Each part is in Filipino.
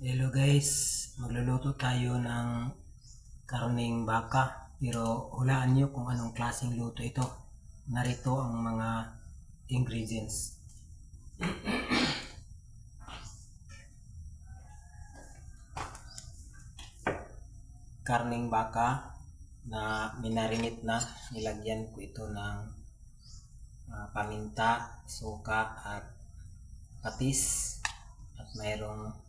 Hello guys, magluluto tayo ng karning baka pero hulaan nyo kung anong klaseng luto ito. Narito ang mga ingredients. Karning baka na minarinate na, nilagyan ko ito ng ah, paminta, suka at patis at mayroong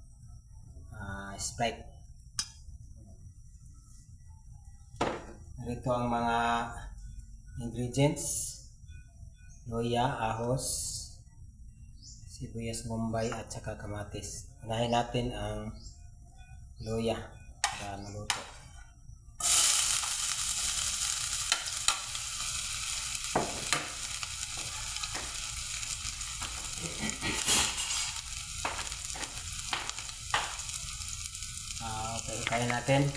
ah, Sprite. Narito ang mga ingredients. Loya, ahos, sibuyas bombay at saka kamatis. Unahin natin ang loya para maluto. Ah, okay, kaya natin.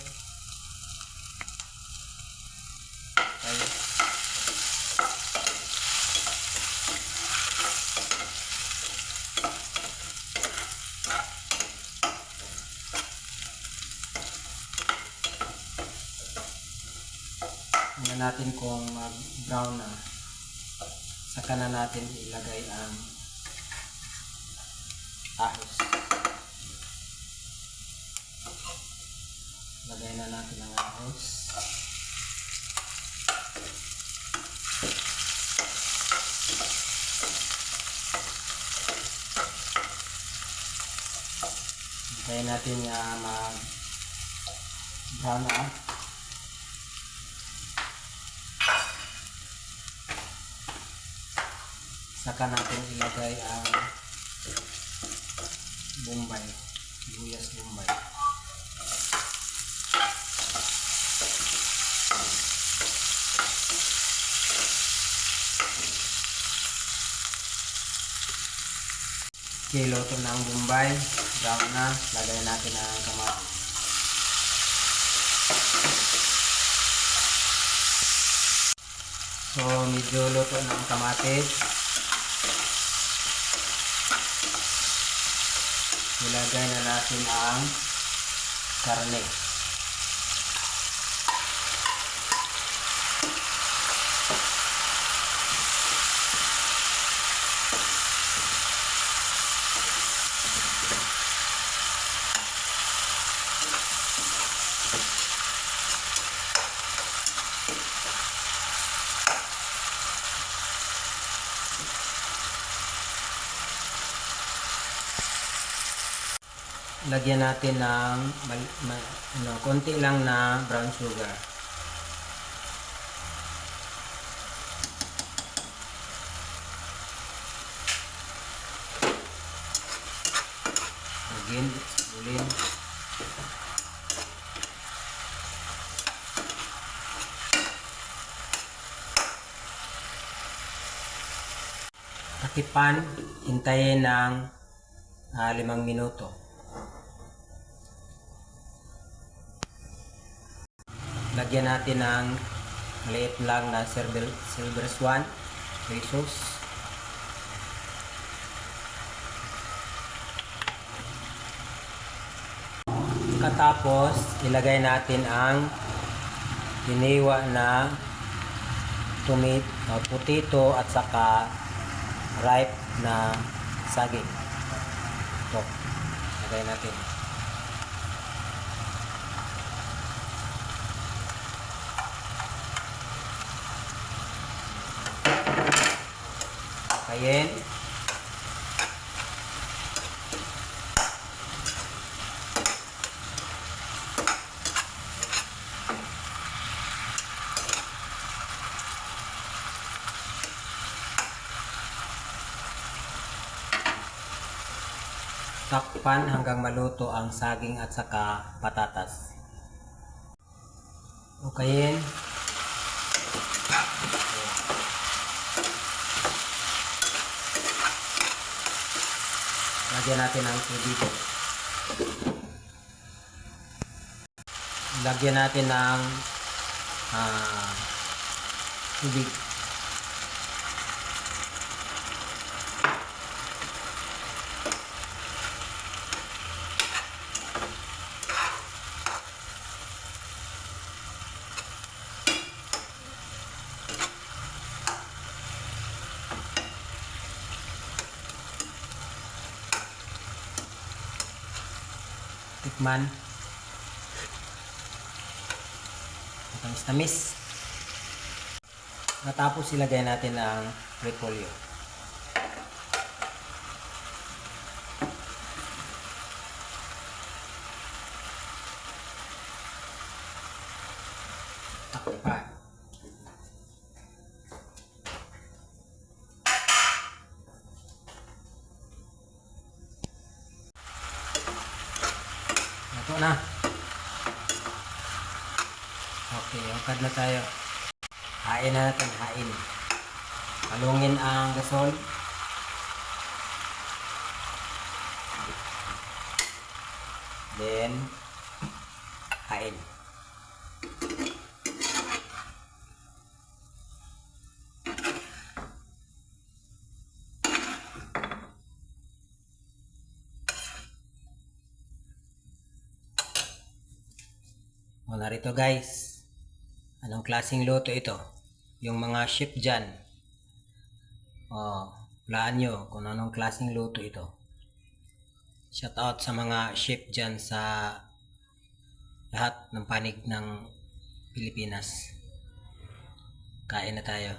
Okay. Tingnan natin kung mag-brown na. Saka na natin ilagay ang ahos. Lagay na natin ang ahos. Hintayin natin na mag brown na. Saka natin ilagay ang bombay. Sibuyas bombay. Okay, luto na ang bombay. Brown na. Lagay natin ang kamatis. So, medyo luto na ang kamatis. Ilagay na natin ang karne. Lagyan natin ng mal- ma- ano, konti lang na brown sugar. Again, ulin. Takipan, hintayin ng ah, limang minuto. Lagyan natin ng maliit lang na silver, silver swan, pesos. Katapos, ilagay natin ang hiniwa na tumit, uh, putito at saka ripe na saging. Ito, lagay natin. Cayenne. Takpan hanggang maluto ang saging at saka patatas. O Lagyan natin ng tubig. Lagyan natin ng ah, tubig. Tikman. Matamis-tamis. Natapos ilagay natin ang repolyo. Takpan. Ito na. Okay, hukad na tayo. Hain na natin, hain. Palungin ang gasol. Then, hain. O narito guys. Anong klaseng luto ito? Yung mga chef dyan. O, hulaan nyo kung anong klaseng luto ito. Shout out sa mga chef dyan sa lahat ng panig ng Pilipinas. Kain na tayo.